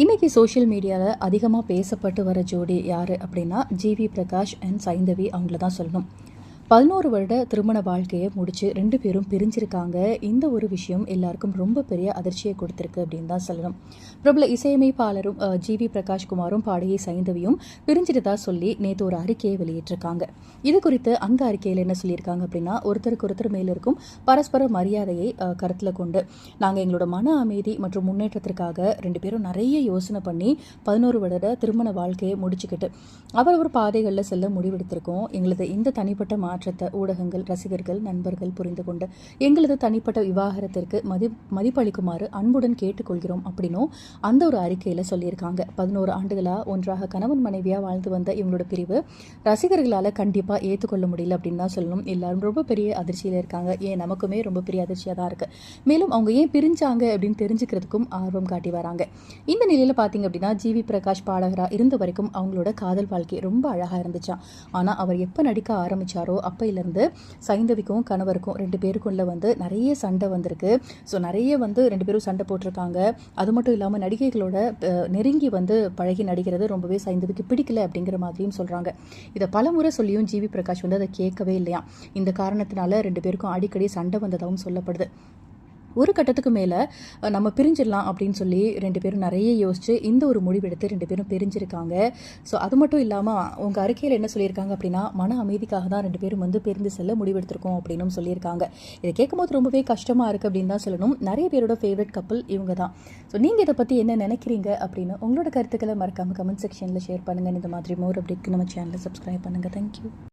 இன்றைக்கி சோஷியல் மீடியாவில் அதிகமாக பேசப்பட்டு வர ஜோடி யார் அப்படின்னா ஜிவி பிரகாஷ் அண்ட் சைந்தவி அவங்கள தான் சொல்லணும். பதினோரு வருட திருமண வாழ்க்கையை முடிச்சு ரெண்டு பேரும் பிரிஞ்சிருக்காங்க. இந்த ஒரு விஷயம் எல்லாருக்கும் ரொம்ப பெரிய அதிர்ச்சியை கொடுத்துருக்கு அப்படின்னு தான் சொல்லணும். பிரபல இசையமைப்பாளரும் ஜி வி பிரகாஷ் குமாரும் பாடகி சைந்தவியும் பிரிஞ்சிட்டதா சொல்லி நேற்று ஒரு அறிக்கையை வெளியிட்டிருக்காங்க. இது குறித்து அந்த அறிக்கையில் என்ன சொல்லியிருக்காங்க அப்படின்னா ஒருத்தருக்கு ஒருத்தர் மேல இருக்கும் பரஸ்பர மரியாதையை கருத்தில் கொண்டு நாங்கள் எங்களோட மன அமைதி மற்றும் முன்னேற்றத்திற்காக ரெண்டு பேரும் நிறைய யோசனை பண்ணி பதினோரு வருட திருமண வாழ்க்கையை முடிச்சுக்கிட்டு அவரவர் பாதைகளில் செல்ல முடிவெடுத்திருக்கோம். எங்களது இந்த தனிப்பட்ட மாற்றத்தை ஊடகங்கள் ரசிகர்கள் நண்பர்கள் புரிந்து கொண்டு எங்களது தனிப்பட்ட விவாகரத்திற்கு மதி மதிப்பளிக்குமாறு அன்புடன் கேட்டுக்கொள்கிறோம் அப்படின்னும் அந்த ஒரு அறிக்கையில் சொல்லியிருக்காங்க. பதினோரு ஆண்டுகளாக ஒன்றாக கணவன் மனைவியாக வாழ்ந்து வந்த இவங்களோட பிரிவு ரசிகர்களால் கண்டிப்பாக ஏற்றுக்கொள்ள முடியல அப்படின்னு தான் சொல்லணும். எல்லாரும் ரொம்ப பெரிய அதிர்ச்சியில் இருக்காங்க. ஏன் நமக்குமே ரொம்ப பெரிய அதிர்ச்சியாக தான் இருக்குது மேலும் அவங்க ஏன் பிரிஞ்சாங்க அப்படின்னு தெரிஞ்சுக்கிறதுக்கும் ஆர்வம் காட்டி வராங்க. இந்த நிலையில் பார்த்தீங்க அப்படின்னா ஜிவி பிரகாஷ் பாடகராக இருந்த வரைக்கும் அவங்களோட காதல் வாழ்க்கை ரொம்ப அழகாக இருந்துச்சாம். ஆனால் அவர் எப்போ நடிக்க ஆரம்பிச்சாரோ அப்பையிலேருந்து சைந்தவிக்கும் கணவருக்கும் ரெண்டு பேருக்குள்ள வந்து நிறைய சண்டை வந்திருக்கு. ஸோ நிறைய வந்து ரெண்டு பேரும் சண்டை போட்டிருக்காங்க. அது மட்டும் இல்லாமல் நடிகைகளோட நெருங்கி வந்து பழகி நடிக்கிறது ரொம்பவே சைந்தவிக்கு பிடிக்கல அப்படிங்கிற மாதிரியும் சொல்கிறாங்க இதை பல முறை சொல்லியும் ஜிவி பிரகாஷ் வந்து அதை கேட்கவே இல்லையா இந்த காரணத்தினால ரெண்டு பேருக்கும் அடிக்கடி சண்டை வந்ததாகவும் சொல்லப்படுது. ஒரு கட்டத்துக்கு மேலே நம்ம பிரிஞ்சிடலாம் அப்படின்னு சொல்லி ரெண்டு பேரும் நிறைய யோசிச்சு இந்த ஒரு முடிவெடுத்து ரெண்டு பேரும் பிரிஞ்சிருக்காங்க. ஸோ அது மட்டும் இல்லாமல் உங்கள் அறிக்கையில் என்ன சொல்லியிருக்காங்க அப்படின்னா மன அமைதிக்காக தான் ரெண்டு பேரும் வந்து பிரிந்து செல்ல முடிவெடுத்திருக்கோம் அப்படின்னும் சொல்லியிருக்காங்க. இதை கேட்கும்போது ரொம்பவே கஷ்டமாக இருக்குது அப்படின்னு தான் சொல்லணும். நிறைய பேரோட ஃபேவரட் கப்பல் இவங்க தான். ஸோ நீங்கள் இதை பற்றி என்ன நினைக்கிறீங்க அப்படின்னு உங்களோட கருத்துக்களை மறக்காமல் கமெண்ட் செக்ஷனில் ஷேர் பண்ணுங்கள் இந்த மாதிரி மோர் அப்படிக்கு நம்ம சேனலை சப்ஸ்கிரைப் பண்ணுங்கள் தேங்க்யூ